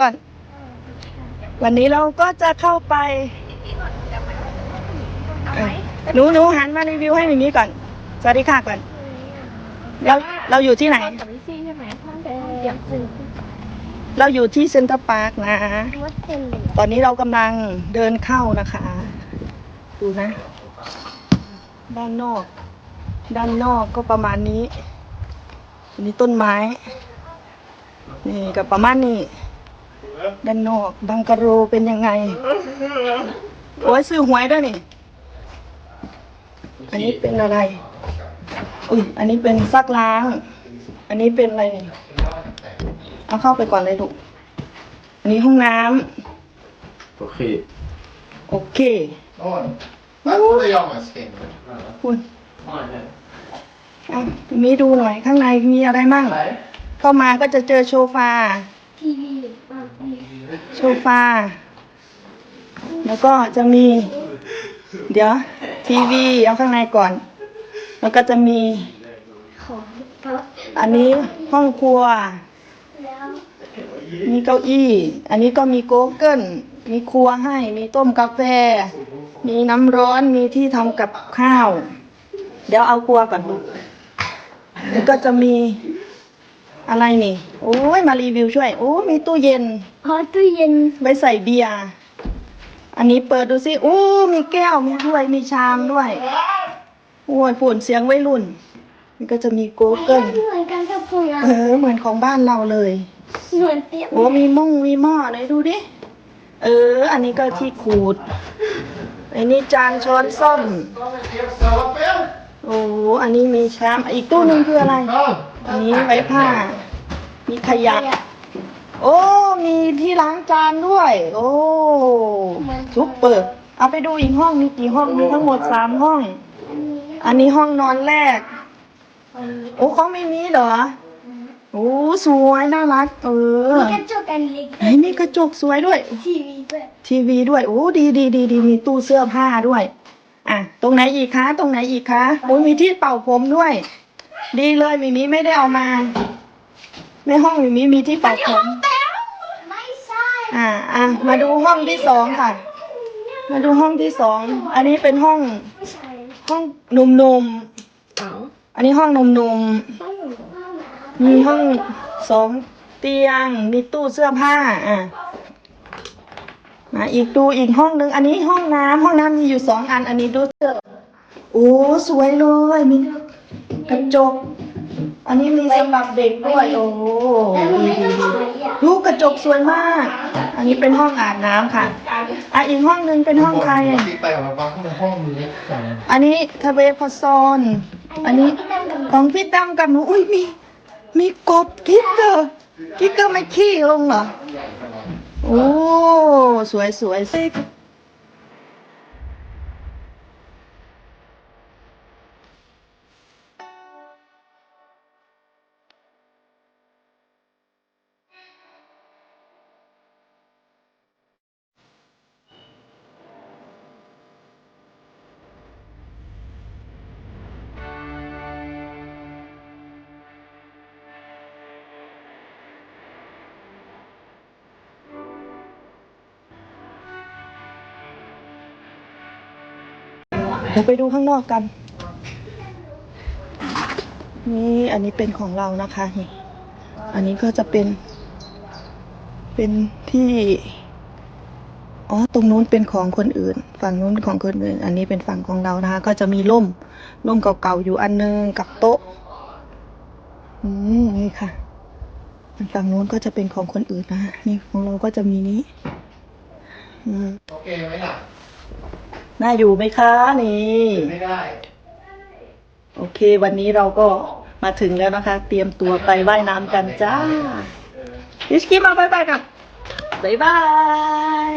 ก่อน วันนี้เราก็จะเข้าไปเอ้ยหนูหนูหันมารีวิวให้มิมี่ก่อน สวัสดีค่ะก่อน เราเราอยู่ที่ไหน กับพี่ซี่ใช่ไหมห้องเดิมเดี๋ยวคือเราอยู่ที่เซ็นเตอร์พาร์คนะวัดเต็มเลยตอนนี้เรากำลังเดินเข้านะคะ ดูนะ ด้านนอก ด้านนอกก็ประมาณนี้อันนี้ต้นไม้ นี่ก็ประมาณนี้ ด้านนอกบังกะโรเป็นยังไงโอ้ยซื้อหวยด้วยนี่ อันนี้เป็นอะไร อุ้ยอันนี้เป็นซักล้าง อันนี้เป็นอะไรนี่เอาเข้าไปก่อนเลยลูกอันนี้ห้องน้ำ Okej. โอเค Oj. Där trodde jag var sten. คุณอะมีดูหน่อยข้างในมีอะไรมั่ง เข้ามาก็จะเจอโซฟา ทีวีอะนี่ โซฟา แล้วก็จะมี เดี๋ยว ทีวีเอาข้างในก่อน แล้วก็จะมี ของอันนี้ห้องครัวแล้วมีเก้าอี้ อันนี้ก็มีโกเกิลมีครัวให้ มีต้มกาแฟ มีน้ำร้อน มีที่ทำกับข้าว เดี๋ยวเอาครัวก่อนลูกแล้วก็จะมี อะไรนี่ โอ้ยมารีวิวช่วย โอ้มีตู้เย็นพอตู้เย็นไว้ใส่เบียร์อันนี้เปิดดูสิโอ้มีแก้วมีถ้วยมีชามด้วย โอ้ยฝุ่นเสียงวัยรุ่นนี่ก็จะมีโกเกิลเหมือนกันกับพวกเราเออเหมือนของบ้านเราเลย เหมือนเตี้ยโอ้มีม่งมีหม้อไหนดูดิ เออ อันนี้ก็ที่ขูดอันนี้จานช้อนส้อมโอ้อันนี้มีชามอีกตู้หนึงคืออะไร อันนี้ไว้ผ้า มีขยะ โอ้ มีที่ล้างจานด้วย โอ้ซุปเปอร์ เอาไปดูอีกห้องมีกี่ห้อง มีทั้งหมดสามห้อง อันนี้ห้องนอนแรก โอ้เขาไม่มีเหรอ โอ้ สวยน่ารัก เออ มีกระจกกันเล็กไหนมีกระจกสวยด้วย ทีวีด้วย ทีวีด้วย โอ้ ดีดีดีดีมีตู้เสื้อผ้าด้วย อะ ตรงไหนอีกคะ ตรงไหนอีกคะ โอ้ยมีที่เป่าผมด้วย ดีเลยมิมีไม่ได้เอามา ในห้องมิมีมีที่เป่าผมไม่ใช่อ่าอะมาดูห้องที่สองค่ะ มาดูห้องที่สอง อันนี้เป็นห้อง ไม่ใช่ห้องหนุ่มเอาๆอันนี้ห้องหนุ่มห้องห้องน้ๆมีห้องสองเตียง มีตู้เสื้อผ้า อะมาอีกดูอีกห้องนึง อันนี้ห้องน้ำห้องน้ำมีอยู่สองอัน อันนี้ดูเสื้อโอ้สวยเลยมีก ระจก อันนี้มีสำหรับเด็กด้วย โอ้ำแล้วมันดีไม่ดีต้องดีใช้อะลูกกระจกสวยมาก อันนี้เป็นห้องอาบน้ำค่ะ อะอีกห้องนึงเป็นห้องใคร Titta jag var bara ห้องเล็กจังอันนี้ทเวพซอน อันนี้ของพี่ตั้มกับหนู อุ้ยมี มีกบกิ๊กเกอร์กิ๊กเกอร์ไม่ขี้ลงเหรอ โอ้ สวยสวย เดี๋ยวไปดูข้างนอกกัน นี่อันนี้เป็นของเรานะคะนี่อันนี้ก็จะเป็น เป็นที่ อ๋อ ตรงนู้นเป็นของคนอื่น ฝั่งนู้นของคนอื่น อันนี้เป็นฝั่งของเรานะคะ ก็จะมีร่ม ร่มเก่าๆอยู่อันนึงกับโต๊ะ อืม นี่ค่ะ ฝั่งนู้นก็จะเป็นของคนอื่นนะ นี่ของเราก็จะมีนี้ อืมโอเคไหมล่ะ น่าอยู่ไหมคะนี่ไม่ได้ โอเค วันนี้เราก็มาถึงแล้วนะคะ เตรียมตัวไปว่ายน้ำกันจ้าพิชกี้มาบายบายกันบายบาย